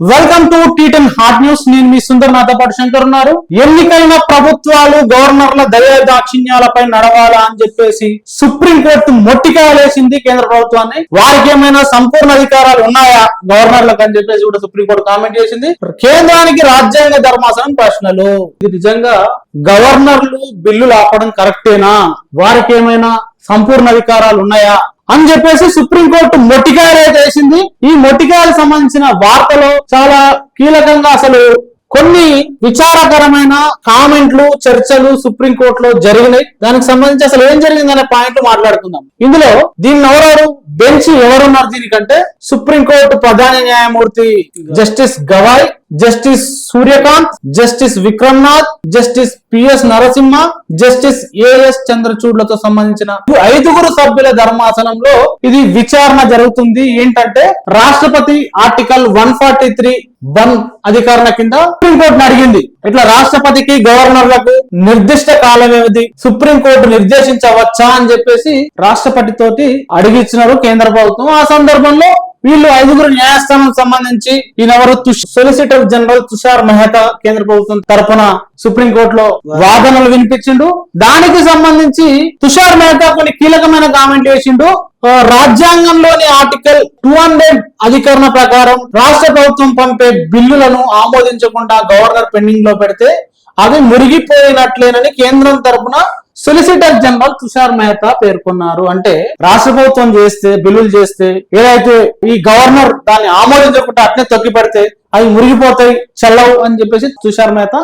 Welcome to టీటన్ hot news నేను మీ సుందర్ నాతో పాటు శంకర్ ఉన్నారు. ఎన్నికైన ప్రభుత్వాలు గవర్నర్ల దయ దాక్షిణ్యాలపై నడవాలా అని చెప్పేసి సుప్రీం కోర్టు మొట్టికాయలేసింది కేంద్ర ప్రభుత్వాన్ని. వారికి ఏమైనా సంపూర్ణ అధికారాలు ఉన్నాయా? గవర్నర్లకు అని చెప్పేసి కూడా సుప్రీంకోర్టు కామెంట్ చేసింది. కేంద్రానికి రాజ్యాంగ ధర్మాసనం ప్రశ్నలు. ఇది నిజంగా గవర్నర్లు బిల్లులు ఆపడం కరెక్టేనా? వారికి ఏమైనా సంపూర్ణ అధికారాలు ఉన్నాయా? అని చెప్పేసి సుప్రీంకోర్టు మొట్టికాయలు అయితే వేసింది. ఈ మొట్టికాయలకు సంబంధించిన వార్తలో చాలా కీలకంగా అసలు కొన్ని విచారకరమైన కామెంట్లు చర్చలు సుప్రీంకోర్టులో జరిగినాయి. దానికి సంబంధించి అసలు ఏం జరిగిందనే పాయింట్ మాట్లాడుకుందాం. ఇందులో దీన్ని ఎవరెవరు బెంచ్ ఎవరున్నారు దీనికంటే? సుప్రీంకోర్టు ప్రధాన న్యాయమూర్తి justice Gavai justice Surya Kant justice Vikram Nath justice PS Narasimha justice AS చంద్రచూడ్లతో సంబంధించిన ఐదుగురు సభ్యుల ధర్మాసనంలో ఇది విచారణ జరుగుతుంది. ఏంటంటే రాష్ట్రపతి article one forty three one అధికారుల కింద సుప్రీంకోర్టును అడిగింది. ఇట్లా రాష్ట్రపతికి గవర్నర్లకు నిర్దిష్ట కాల వ్యవధి సుప్రీంకోర్టు నిర్దేశించవచ్చా అని చెప్పేసి రాష్ట్రపతి తోటి అడిగిచ్చినారు కేంద్ర ప్రభుత్వం. ఆ సందర్భంలో వీళ్ళు ఐదుగురు న్యాయస్థానం సంబంధించి ఈయనెవరు? సొలిసిటర్ జనరల్ తుషార్ మెహతా కేంద్ర ప్రభుత్వం తరపున సుప్రీం కోర్టులో వాదనలు వినిపించిండు. దానికి సంబంధించి తుషార్ మెహతా కొన్ని కీలకమైన కామెంట్ వేసిండు. రాజ్యాంగంలోని ఆర్టికల్ టూ హండ్రెడ్ అధికరణ ప్రకారం రాష్ట్ర ప్రభుత్వం పంపే బిల్లులను ఆమోదించకుండా గవర్నర్ పెండింగ్లో పెడితే అవి మురిగిపోయినట్లేనని కేంద్రం తరపున సొలిసిటర్ జనరల్ తుషార్ మెహతా పేర్కొన్నారు. అంటే రాష్ట్ర ప్రభుత్వం చేస్తే బిల్లులు చేస్తే ఏదైతే ఈ గవర్నర్ దాన్ని ఆమోదించకుండా అట్నే తొక్కి పెడితే అవి మురిగిపోతాయి చల్లవు అని చెప్పేసి తుషార్ మెహతా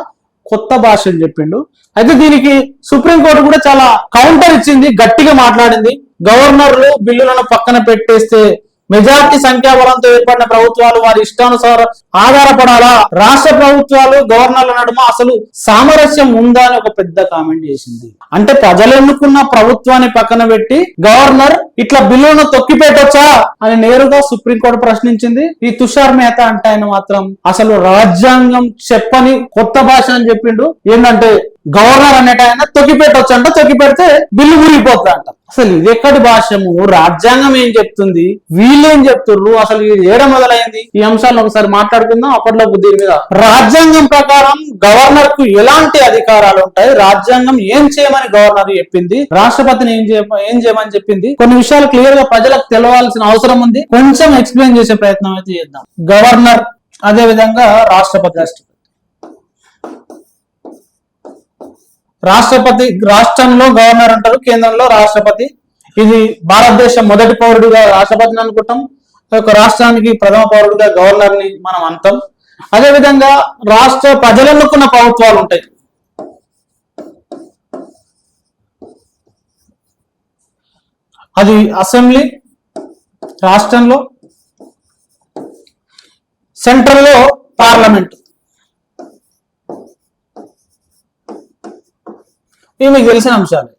కొత్త భాషలు చెప్పిండు. అయితే దీనికి సుప్రీంకోర్టు కూడా చాలా కౌంటర్ ఇచ్చింది గట్టిగా మాట్లాడింది. గవర్నర్లు బిల్లులను పక్కన పెట్టేస్తే మెజార్టీ సంఖ్యాబలంతో ఏర్పడిన ప్రభుత్వాలు వారి ఇష్టానుసారం ఆధారపడాలా? రాష్ట్ర ప్రభుత్వాలు గవర్నర్ల నడుమ అసలు సామరస్యం ఉందా అని ఒక పెద్ద కామెంట్ చేసింది. అంటే ప్రజలు ఎన్నుకున్న ప్రభుత్వాన్ని పక్కన పెట్టి గవర్నర్ ఇట్లా బిల్లులను తొక్కి పెట్టొచ్చా అని నేరుగా సుప్రీంకోర్టు ప్రశ్నించింది. ఈ తుషార్ మెహతా అంటే ఆయన మాత్రం అసలు రాజ్యాంగం చెప్పని కొత్త భాష అని చెప్పిండు. ఏంటంటే గవర్నర్ అనేట ఆయన తొక్కిపెట్టొచ్చు అంట తొక్కిపెడితే బిల్లు ఊరిపోతుంది అంట అసలు ఇది ఎక్కడి భాష్యము రాజ్యాంగం ఏం చెప్తుంది? వీళ్ళేం చెప్తుర్రు? అసలు ఇది ఏడ మొదలైంది? ఈ అంశాలను ఒకసారి మాట్లాడుకుందాం. అప్పట్లో దీని మీద. రాజ్యాంగం ప్రకారం గవర్నర్కు ఎలాంటి అధికారాలు ఉంటాయి? రాజ్యాంగం ఏం చేయమని గవర్నర్ చెప్పింది? రాష్ట్రపతిని ఏం చేయ ఏం చేయమని చెప్పింది? కొన్ని విషయాలు క్లియర్గా ప్రజలకు తెలవాల్సిన అవసరం ఉంది. కొంచెం ఎక్స్ప్లెయిన్ చేసే ప్రయత్నం అయితే చేద్దాం. గవర్నర్ అదే విధంగా రాష్ట్రపతి రాష్ట్రపతి. రాష్ట్రపతి రాష్ట్రంలో గవర్నర్ అంటారు కేంద్రంలో రాష్ట్రపతి. ఇది భారతదేశం మొదటి పౌరుడిగా రాష్ట్రపతిని అనుకుంటాం. ఒక రాష్ట్రానికి ప్రథమ పౌరుడిగా గవర్నర్ని మనం అంటాం. అదే విధంగా రాష్ట్ర ప్రజలనుకున్న ప్రభుత్వాలు ఉంటాయి. అది అసెంబ్లీ రాష్ట్రంలో సెంట్రల్లో పార్లమెంట్. ఇవి మీకు తెలిసిన అంశాలు.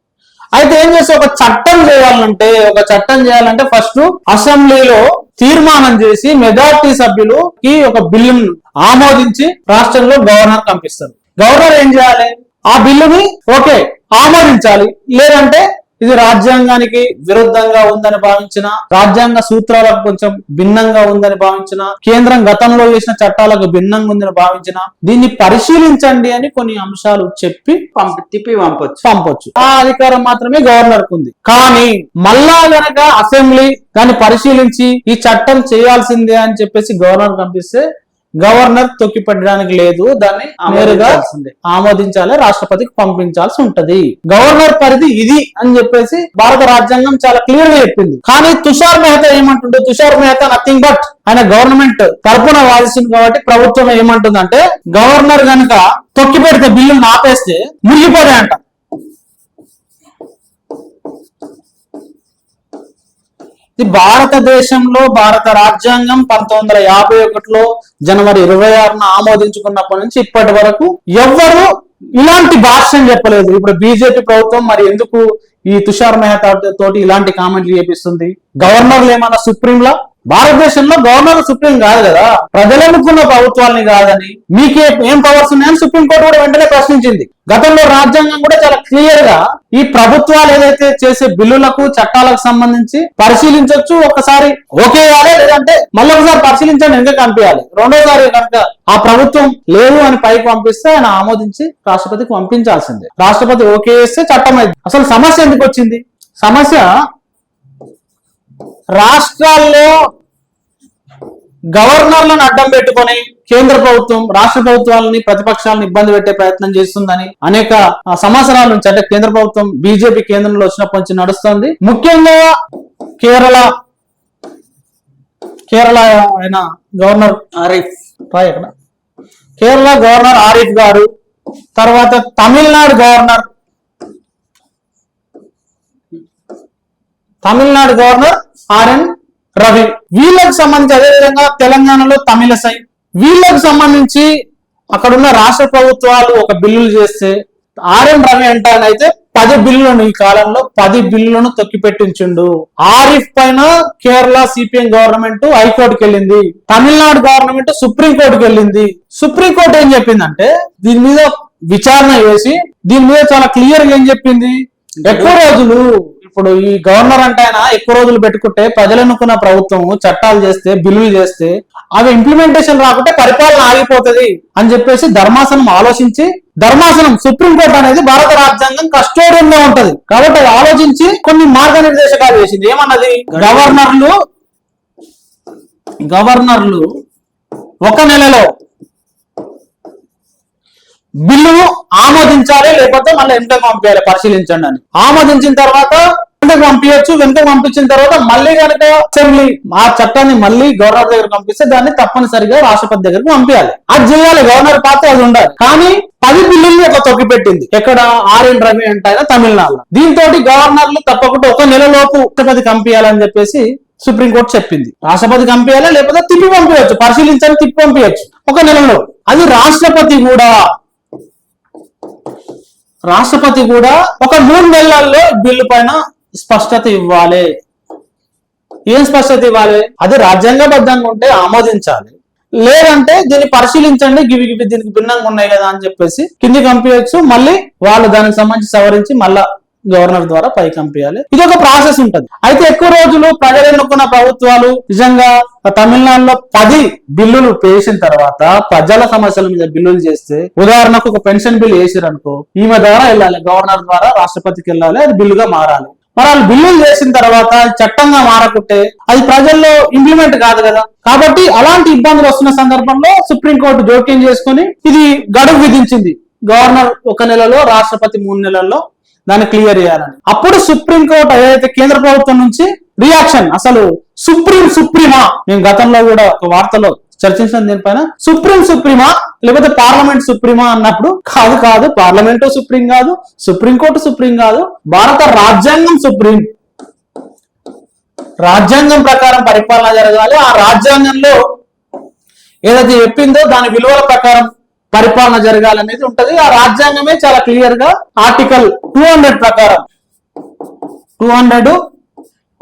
అయితే ఏం చేస్తే ఒక చట్టం చేయాలంటే ఒక చట్టం చేయాలంటే ఫస్ట్ అసెంబ్లీలో తీర్మానం చేసి మెజార్టీ సభ్యులుకి ఒక బిల్లును ఆమోదించి రాష్ట్రంలో గవర్నర్ పంపిస్తారు. గవర్నర్ ఏం చేయాలి? ఆ బిల్లుని ఓకే ఆమోదించాలి. లేదంటే ఇది రాజ్యాంగానికి విరుద్ధంగా ఉందని భావించిన రాజ్యాంగ సూత్రాలకు కొంచెం భిన్నంగా ఉందని భావించిన కేంద్రం గతంలో చేసిన చట్టాలకు భిన్నంగా ఉందని భావించిన దీన్ని పరిశీలించండి అని కొన్ని అంశాలు చెప్పి పంపి తిప్పి పంపొచ్చు. పంపొచ్చు. ఆ అధికారం మాత్రమే గవర్నర్ కుంది కానీ మళ్ళా గనక అసెంబ్లీ దాన్ని పరిశీలించి ఈ చట్టం చేయాల్సిందే అని చెప్పేసి గవర్నర్ పంపిస్తే గవర్నర్ తొక్కి పెట్టడానికి లేదు దాన్ని నేరుగా. ఆమోదించాలి రాష్ట్రపతికి పంపించాల్సి ఉంటది. గవర్నర్ పరిధి ఇది అని చెప్పేసి భారత రాజ్యాంగం చాలా క్లియర్గా చెప్పింది. కానీ తుషార్ మెహతా ఏమంటుండే? తుషార్ మెహతా నథింగ్ బట్ ఆయన గవర్నమెంట్ తరపున వాదిస్తుంది కాబట్టి ప్రభుత్వం ఏమంటుందంటే గవర్నర్ గనక తొక్కి పెడితే బిల్లును ఆపేస్తే మురిగిపోతాయంట. ఇది భారతదేశంలో భారత రాజ్యాంగం పంతొమ్మిది వందల యాభై ఒకటిలో జనవరి ఇరవై ఆరున ఆమోదించుకున్నప్పటి నుంచి ఇప్పటి వరకు ఎవ్వరు ఇలాంటి భాష్యం చెప్పలేదు. ఇప్పుడు బీజేపీ ప్రభుత్వం మరి ఎందుకు ఈ తుషార్ మెహతా తోటి ఇలాంటి కామెంట్లు చేపిస్తుంది? గవర్నర్లు ఏమన్నా సుప్రీంలా? భారతదేశంలో గవర్నర్ సుప్రీం కాదు కదా? ప్రజలనుకున్న ప్రభుత్వాన్ని ప్రభుత్వాలని కాదని మీకే ఏం పవర్స్ ఉన్నాయని సుప్రీంకోర్టు కూడా వెంటనే ప్రశ్నించింది. గతంలో రాజ్యాంగం కూడా చాలా క్లియర్గా ఈ ప్రభుత్వాలు ఏదైతే చేసే బిల్లులకు చట్టాలకు సంబంధించి పరిశీలించవచ్చు ఒకసారి ఓకే చేయాలి లేదంటే మళ్ళీ ఒకసారి పరిశీలించండి ఎందుకు కనిపించాలి రెండోసారి కనుక ఆ ప్రభుత్వం లేదు అని పైకి పంపిస్తే ఆయన ఆమోదించి రాష్ట్రపతికి పంపించాల్సిందే. రాష్ట్రపతి ఓకే చేస్తే చట్టం అయింది అసలు సమస్య ఎందుకు వచ్చింది? సమస్య రాష్ట్రాల్లో గవర్నర్లను అడ్డం పెట్టుకొని కేంద్ర ప్రభుత్వం రాష్ట్ర ప్రభుత్వాలని ప్రతిపక్షాలను ఇబ్బంది పెట్టే ప్రయత్నం చేస్తుందని అనేక ఆ, సంవత్సరాల నుంచి అంటే కేంద్ర ప్రభుత్వం బీజేపీ కేంద్రంలో వచ్చినప్పటి నుంచి నడుస్తుంది. ముఖ్యంగా కేరళ కేరళ ఆయన గవర్నర్ ఆరిఫ్ రాయ్ అక్కడ. కేరళ గవర్నర్ ఆరిఫ్ గారు తర్వాత Tamil Nadu governor Tamil Nadu governor RN Ravi వీళ్ళకు సంబంధించి అదేవిధంగా తెలంగాణలో తమిళసై వీళ్ళకు సంబంధించి అక్కడున్న రాష్ట్ర ప్రభుత్వాలు ఒక బిల్లులు చేస్తే ఆర్ఎం రవి అంటానైతే పది బిల్లులను ఈ కాలంలో పది బిల్లులను తొక్కిపెట్టించిండు. ఆరిఫ్ పైన కేరళ సిపిఎం గవర్నమెంట్ హైకోర్టుకి వెళ్ళింది. తమిళనాడు గవర్నమెంట్ సుప్రీంకోర్టుకి వెళ్ళింది. సుప్రీం కోర్టు ఏం చెప్పిందంటే దీని మీద విచారణ చేసి దీని మీద చాలా క్లియర్గా ఏం చెప్పింది? ఎక్కువ రోజులు ఇప్పుడు ఈ గవర్నర్ అంటే ఆయన ఎక్కువ రోజులు పెట్టుకుంటే ప్రజలనుకున్న ప్రభుత్వం చట్టాలు చేస్తే బిల్లులు చేస్తే అవి ఇంప్లిమెంటేషన్ రాకుంటే పరిపాలన ఆగిపోతది అని చెప్పేసి ధర్మాసనం ఆలోచించి ధర్మాసనం సుప్రీంకోర్టు అనేది భారత రాజ్యాంగం కస్టోడియన్గా ఉంటది. కాబట్టి అది ఆలోచించి కొన్ని మార్గనిర్దేశకాలు చేసింది. ఏమన్నది? గవర్నర్లు గవర్నర్లు ఒక నెలలో బిల్లును ఆమోదించాలి లేకపోతే మళ్ళీ వెనుకకు పంపించాలి పరిశీలించండి అని. ఆమోదించిన తర్వాత వెనుకకు పంపించచ్చు వెనుకకు పంపించిన తర్వాత మళ్ళీ కనుక అసెంబ్లీ ఆ చట్టాన్ని మళ్ళీ గవర్నర్ దగ్గర పంపిస్తే దాన్ని తప్పనిసరిగా రాష్ట్రపతి దగ్గరకు పంపించాలి. అది చేయాలి. గవర్నర్ పాత్ర అది ఉండాలి. కానీ పది బిల్లుల్ని ఒక తొక్కి పెట్టింది ఎక్కడ ఆర్ఎన్ రవి అంటే ఆయన తమిళనాడులో. దీంతో గవర్నర్లు తప్పకుండా ఒక నెలలోపు రాష్ట్రపతి పంపించాలని చెప్పేసి సుప్రీంకోర్టు చెప్పింది. రాష్ట్రపతి పంపించాలి లేకపోతే తిప్పి పంపించవచ్చు పరిశీలించని తిప్పి పంపించవచ్చు ఒక నెలలో అది రాష్ట్రపతి కూడా రాష్ట్రపతి కూడా ఒక మూడు నెలల్లో బిల్లు పైన స్పష్టత ఇవ్వాలి. ఏం స్పష్టత ఇవ్వాలి? అది రాజ్యాంగబద్ధంగా ఉంటే ఆమోదించాలి. లేదంటే దీన్ని పరిశీలించండి గివి గివి దీనికి భిన్నంగా ఉన్నాయి కదా అని చెప్పేసి కింది పంపించచ్చు మళ్ళీ వాళ్ళు దానికి సంబంధించి సవరించి మళ్ళా గవర్నర్ ద్వారా పైకి పంపించాలి ఇది ఒక ప్రాసెస్ ఉంటుంది. అయితే ఎక్కువ రోజులు ప్రజలు ఎన్నుకున్న ప్రభుత్వాలు నిజంగా తమిళనాడులో పది బిల్లులు పేసిన తర్వాత ప్రజల సమస్యల మీద బిల్లులు చేస్తే ఉదాహరణకు ఒక పెన్షన్ బిల్ వేసారు అనుకో ఈమె ద్వారా వెళ్ళాలి గవర్నర్ ద్వారా రాష్ట్రపతికి వెళ్ళాలి అది బిల్లుగా మారాలి. మరి వాళ్ళు బిల్లులు చేసిన తర్వాత అది చట్టంగా మారకుంటే అది ప్రజల్లో ఇంప్లిమెంట్ కాదు కదా. కాబట్టి అలాంటి ఇబ్బందులు వస్తున్న సందర్భంలో సుప్రీంకోర్టు జోక్యం చేసుకుని ఇది గడువు విధించింది. గవర్నర్ ఒక నెలలో రాష్ట్రపతి మూడు నెలల్లో దాన్ని క్లియర్ చేయాలని. అప్పుడు సుప్రీంకోర్టు ఏదైతే కేంద్ర ప్రభుత్వం నుంచి రియాక్షన్ అసలు సుప్రీం సుప్రీమా. మేము గతంలో కూడా ఒక వార్తలో చర్చించిన దీనిపైన. సుప్రీం సుప్రీమా లేకపోతే పార్లమెంట్ సుప్రీమా అన్నప్పుడు కాదు కాదు పార్లమెంటు సుప్రీం కాదు సుప్రీంకోర్టు సుప్రీం కాదు భారత రాజ్యాంగం సుప్రీం. రాజ్యాంగం ప్రకారం పరిపాలన జరగాలి. ఆ రాజ్యాంగంలో ఏదైతే చెప్పిందో దాని విలువల ప్రకారం పరిపాలన జరగాలనేది ఉంటది. ఆ రాజ్యాంగమే చాలా క్లియర్గా ఆర్టికల్ టూ హండ్రెడ్ ప్రకారం. Two hundred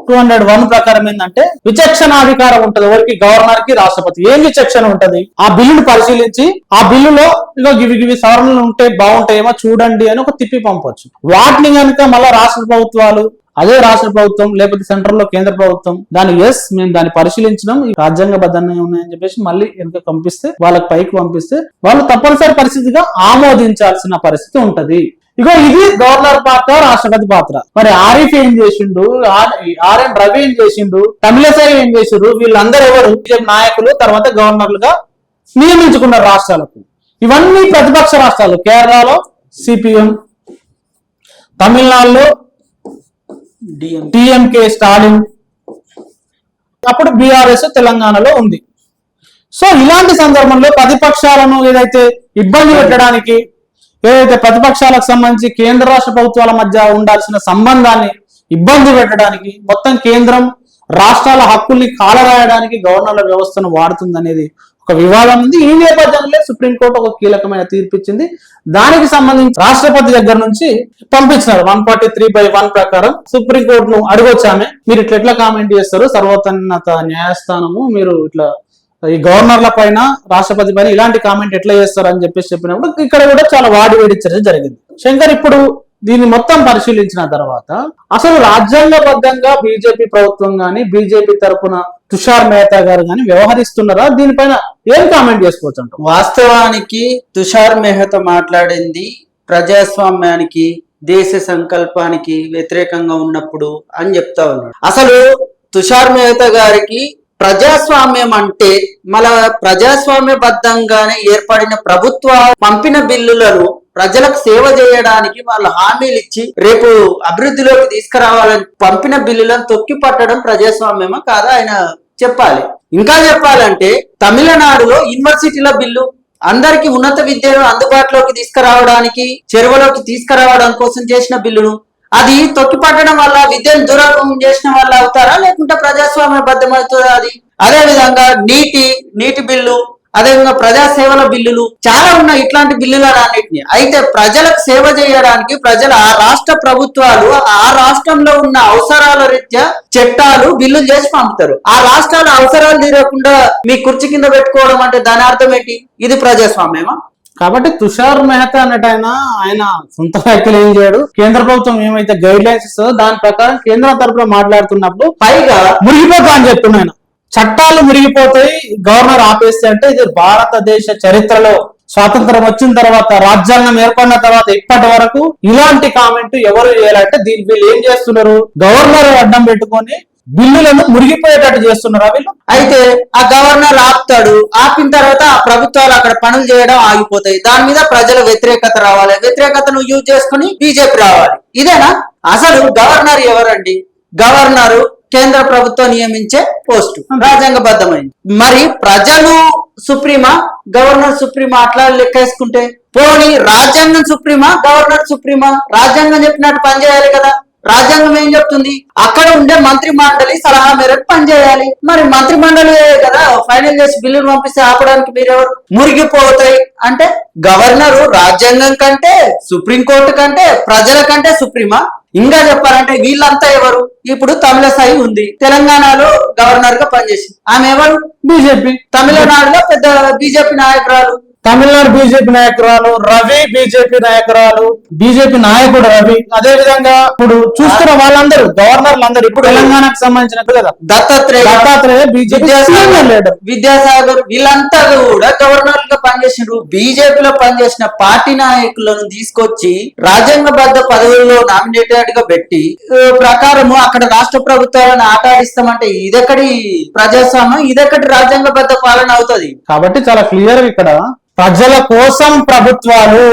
two hundred one ప్రకారం ఏంటంటే విచక్షణాధికారం ఉంటది ఎవరికి? గవర్నర్కి రాష్ట్రపతి ఏం విచక్షణ ఉంటది? ఆ బిల్లును పరిశీలించి ఆ బిల్లులో ఇగో గివి గివి సవరణలు ఉంటే బాగుంటాయేమో చూడండి అని ఒక తిప్పి పంపొచ్చు. వాటిని కనుక మళ్ళా రాష్ట్ర ప్రభుత్వాలు అదే రాష్ట్ర ప్రభుత్వం లేకపోతే సెంట్రల్లో కేంద్ర ప్రభుత్వం దాని ఎస్ మేము దాన్ని పరిశీలించడం ఈ రాజ్యాంగబద్ధంగా ఉన్నాయని చెప్పేసి మళ్ళీ వెనుక పంపిస్తే వాళ్ళకి పైకి పంపిస్తే వాళ్ళు తప్పనిసరి పరిస్థితిగా ఆమోదించాల్సిన పరిస్థితి ఉంటది. ఇగో ఇది గవర్నర్ పాత్ర రాష్ట్రపతి పాత్ర. మరి ఆరిఫ్ ఏం చేసిండు? ఆర్- ఆర్ఎన్ రవి ఏం చేసిండు? తమిళసాయి ఏం చేసిండ్రు వీళ్ళందరూ ఎవరు? బీజేపీ నాయకులు తర్వాత గవర్నర్లుగా నియమించుకున్నారు రాష్ట్రాలకు. ఇవన్నీ ప్రతిపక్ష రాష్ట్రాలు. కేరళలో సిపిఎం తమిళనాడులో టిఎంకే స్టాలిన్. అప్పుడు బీఆర్ఎస్ తెలంగాణలో ఉంది. సో ఇలాంటి సందర్భంలో ప్రతిపక్షాలను ఏదైతే ఇబ్బంది పెట్టడానికి ఏదైతే ప్రతిపక్షాలకు సంబంధించి కేంద్ర రాష్ట్ర ప్రభుత్వాల మధ్య ఉండాల్సిన సంబంధాన్ని ఇబ్బంది పెట్టడానికి మొత్తం కేంద్రం రాష్ట్రాల హక్కుల్ని కాలరాయడానికి గవర్నర్ల వ్యవస్థను వాడుతుంది అనేది ఒక వివాదం ఉంది. ఈ నేపథ్యంలో సుప్రీంకోర్టు ఒక కీలకమైన తీర్పు ఇచ్చింది. దానికి సంబంధించి రాష్ట్రపతి దగ్గర నుంచి పంపించినారు. One forty three by one ప్రకారం సుప్రీంకోర్టును అడగొచ్చామే. మీరు ఇట్లా ఎట్లా కామెంట్ చేస్తారు? సర్వోన్నత న్యాయస్థానము మీరు ఇట్లా ఈ గవర్నర్ల పైన రాష్ట్రపతి పైన ఇలాంటి కామెంట్ ఎట్లా చేస్తారు అని చెప్పేసి చెప్పినప్పుడు ఇక్కడ కూడా చాలా వాడి వేడి చర్చ జరిగింది. శంకర్ ఇప్పుడు దీన్ని మొత్తం పరిశీలించిన తర్వాత అసలు రాజ్యాంగబద్ధంగా బీజేపీ ప్రభుత్వం కానీ బీజేపీ తరఫున తుషార్ మెహతా గారు కానీ వ్యవహరిస్తున్నారా? దీనిపైన ఏం కామెంట్ చేసుకోవచ్చు అంట వాస్తవానికి తుషార్ మెహతా మాట్లాడింది ప్రజాస్వామ్యానికి దేశ సంకల్పానికి వ్యతిరేకంగా ఉన్నప్పుడు అని చెప్తా ఉన్నాడు. అసలు తుషార్ మెహతా గారికి ప్రజాస్వామ్యం అంటే మన ప్రజాస్వామ్యబద్ధంగానే ఏర్పడిన ప్రభుత్వ పంపిన బిల్లులను ప్రజలకు సేవ చేయడానికి వాళ్ళు హామీలు ఇచ్చి రేపు అభివృద్ధిలోకి తీసుకురావాలని పంపిన బిల్లులను తొక్కి పట్టడం ప్రజాస్వామ్యమా కాదా ఆయన చెప్పాలి. ఇంకా చెప్పాలంటే తమిళనాడులో యూనివర్సిటీల బిల్లు అందరికి ఉన్నత విద్యను అందుబాటులోకి తీసుకురావడానికి చెరువులోకి తీసుకురావడం కోసం చేసిన బిల్లును అది తొక్కిపట్టడం వల్ల విద్యను దురాపం చేసిన వల్ల అవుతారా? లేకుంటే ప్రజాస్వామ్య బద్దమవుతుందా అది? అదే విధంగా నీటి నీటి బిల్లు అదేవిధంగా ప్రజా సేవల బిల్లులు చాలా ఉన్నాయి ఇట్లాంటి బిల్లులన్నింటినీ అయితే ప్రజలకు సేవ చేయడానికి ప్రజల ఆ రాష్ట్ర ప్రభుత్వాలు ఆ రాష్ట్రంలో ఉన్న అవసరాల రీత్యా చట్టాలు బిల్లులు చేసి పంపుతారు. ఆ రాష్ట్రాల అవసరాలు తీరకుండా మీ కుర్చీ కింద పెట్టుకోవడం అంటే దాని అర్థం ఏంటి? ఇది ప్రజాస్వామ్యమా? కాబట్టి తుషార్ మెహతా అన్నట్టు ఆయన ఆయన సొంత వ్యాఖ్యలు ఏం చేయడు. కేంద్ర ప్రభుత్వం ఏమైతే గైడ్ లైన్స్ ఇస్తుందో దాని ప్రకారం కేంద్రం తరపున మాట్లాడుతున్నప్పుడు పైగా మురిగిపోతా అని చెప్తున్నాను చట్టాలు మురిగిపోతాయి గవర్నర్ ఆపేస్తే అంటే ఇది భారతదేశ చరిత్రలో స్వాతంత్రం వచ్చిన తర్వాత రాజ్యాంగం ఏర్పడిన తర్వాత ఇప్పటి వరకు ఇలాంటి కామెంట్ ఎవరు చేయాలంటే దీని వీళ్ళు ఏం చేస్తున్నారు? గవర్నర్ అడ్డం పెట్టుకొని బిల్లులను మురిగిపోయేటట్టు చేస్తున్నారా వీళ్ళు? అయితే ఆ గవర్నర్ ఆపుతాడు ఆపిన తర్వాత ఆ ప్రభుత్వాలు అక్కడ పనులు చేయడం ఆగిపోతాయి. దాని మీద ప్రజల వ్యతిరేకత రావాలి. వ్యతిరేకతను యూజ్ చేసుకుని బీజేపీ రావాలి. ఇదేనా? అసలు గవర్నర్ ఎవరండి? గవర్నరు కేంద్ర ప్రభుత్వం నియమించే పోస్టు. రాజ్యాంగబద్ధమైంది. మరి ప్రజలు సుప్రీమా? గవర్నర్ సుప్రీమా అట్లా లెక్కేసుకుంటే? పోనీ రాజ్యాంగం సుప్రీమా? గవర్నర్ సుప్రీమా? రాజ్యాంగం చెప్పినట్టు పనిచేయాలి కదా. రాజ్యాంగం ఏం చెప్తుంది? అక్కడ ఉండే మంత్రి మండలి సలహా మేరకు పనిచేయాలి. మరి మంత్రి మండలి కదా? ఫైనల్ చేసి బిల్లును పంపిస్తే ఆపడానికి మీరెవరు? మురిగిపోతాయి. అంటే గవర్నరు రాజ్యాంగం కంటే సుప్రీంకోర్టు కంటే ప్రజల కంటే సుప్రీమా? ఇంకా చెప్పాలంటే వీళ్ళంతా ఎవరు? ఇప్పుడు తమిళసాయి ఉంది. తెలంగాణలో గవర్నర్గా పనిచేసింది. ఆమె ఎవరు? బీజేపీ. తమిళనాడులో పెద్ద బీజేపీ నాయకురాలు. తమిళనాడు బీజేపీ నాయకురాలు రవి బీజేపీ నాయకురాలు బీజేపీ నాయకుడు రవి. అదే విధంగా ఇప్పుడు చూస్తున్న వాళ్ళందరూ గవర్నర్లు అందరూ ఇప్పుడు తెలంగాణకు సంబంధించినట్టు కదా దత్తాత్రేయ దత్తాత్రేయ బీజేపీ విద్యాసాగర్ వీళ్ళంతా కూడా గవర్నర్గా పనిచేసినారు. బీజేపీలో పనిచేసిన పార్టీ నాయకులను తీసుకొచ్చి రాజ్యాంగబద్ధ పదవుల్లో నామినేటెడ్గా పెట్టి ప్రకారము అక్కడ రాష్ట్ర ప్రభుత్వాలను ఆట ఆడిస్తామంటే ఇదెక్కడి ప్రజాస్వామ్యం? ఇదెక్కడి రాజ్యాంగబద్ధ పాలన అవుతుంది? కాబట్టి చాలా క్లియర్ ఇక్కడ ప్రజల కోసం ప్రభుత్వాలు.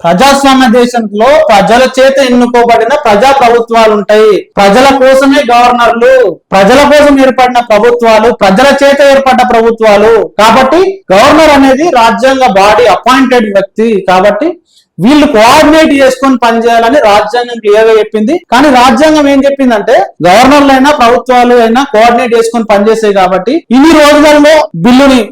ప్రజాస్వామ్య దేశంలో ప్రజల చేత ఎన్నుకోబడిన ప్రజా ప్రభుత్వాలు ఉంటాయి ప్రజల కోసమే గవర్నర్లు ప్రజల కోసం ఏర్పడిన ప్రభుత్వాలు ప్రజల చేత ఏర్పడ్డ ప్రభుత్వాలు. కాబట్టి గవర్నర్ అనేది రాజ్యాంగ బాడీ అపాయింటెడ్ వ్యక్తి. కాబట్టి వీళ్ళు కోఆర్డినేట్ చేసుకొని పనిచేయాలని రాజ్యాంగం క్లియర్గా చెప్పింది. కానీ రాజ్యాంగం ఏం చెప్పిందంటే గవర్నర్లు అయినా ప్రభుత్వాలు అయినా కోఆర్డినేట్ చేసుకొని పనిచేసాయి కాబట్టి ఇన్ని రోజులలో బిల్లుని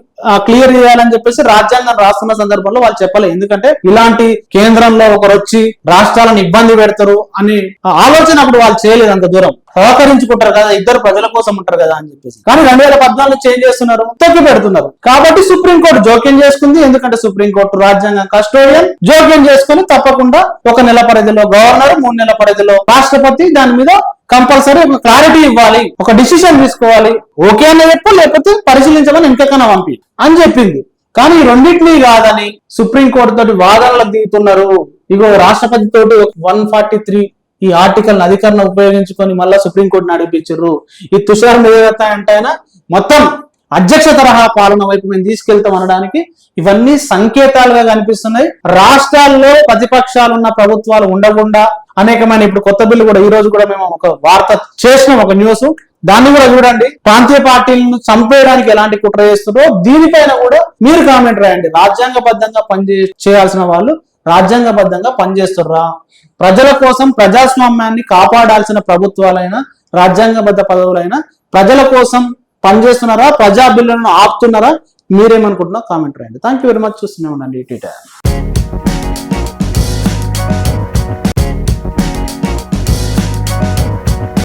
క్లియర్ చేయాలని చెప్పేసి రాజ్యాంగం రాస్తున్న సందర్భంలో వాళ్ళు చెప్పలేదు ఎందుకంటే ఇలాంటి కేంద్రంలో ఒకరు వచ్చి రాష్ట్రాలను ఇబ్బంది పెడతారు అని ఆలోచన అప్పుడు వాళ్ళు చేయలేదు అంత దూరం. సహకరించుకుంటారు కదా ఇద్దరు ప్రజల కోసం ఉంటారు కదా అని చెప్పేసి. కానీ రెండు వేల పద్నాలుగు చేంజ్ చేస్తున్నారు తొక్కి పెడుతున్నారు. కాబట్టి సుప్రీంకోర్టు జోక్యం చేసుకుంది. ఎందుకంటే సుప్రీంకోర్టు రాజ్యాంగం కస్టోడియన్ జోక్యం చేసుకుని తప్పకుండా ఒక నెల పరిధిలో గవర్నర్ మూడు నెలల పరిధిలో రాష్ట్రపతి దాని మీద కంపల్సరీ ఒక క్లారిటీ ఇవ్వాలి ఒక డిసిషన్ తీసుకోవాలి. ఓకే అనే చెప్పు లేకపోతే పరిశీలించమని ఇంకెక్కన పంపి. అని చెప్పింది. కానీ రెండింటినీ కాదని సుప్రీంకోర్టు తోటి వాదనలకు దిగుతున్నారు. ఇగో రాష్ట్రపతి తోటి వన్ ఫార్టీ త్రీ ఈ ఆర్టికల్ అధికరణ ఉపయోగించుకొని మళ్ళా సుప్రీంకోర్టు నడిపించారు ఈ తుషార్ మేధత అంటే ఆయన మొత్తం అధ్యక్ష తరహా పాలన వైపు మేము తీసుకెళ్తాం అనడానికి ఇవన్నీ సంకేతాలుగా కనిపిస్తున్నాయి. రాష్ట్రాల్లో ప్రతిపక్షాలు ఉన్న ప్రభుత్వాలు ఉండకుండా అనేకమైన ఇప్పుడు కొత్త బిల్లు కూడా ఈ రోజు కూడా మేము ఒక వార్త చేసినాం ఒక న్యూస్. దాన్ని కూడా చూడండి. ప్రాంతీయ పార్టీలను చంపేయడానికి ఎలాంటి కుట్ర చేస్తుందో దీనిపైన కూడా మీరు కామెంట్ రాయండి. రాజ్యాంగబద్ధంగా పనిచే చేయాల్సిన వాళ్ళు రాజ్యాంగబద్ధంగా పనిచేస్తుర్రా? ప్రజల కోసం ప్రజాస్వామ్యాన్ని కాపాడాల్సిన ప్రభుత్వాలైనా రాజ్యాంగబద్ధ పదవులైనా ప్రజల కోసం పనిచేస్తున్నారా? ప్రజా బిల్లులను ఆపుతున్నారా? మీరేమనుకుంటున్నా కామెంట్ రాయండి. థ్యాంక్ యూ వెరీ మచ్ చూస్తూనే ఉండండి. టీటర్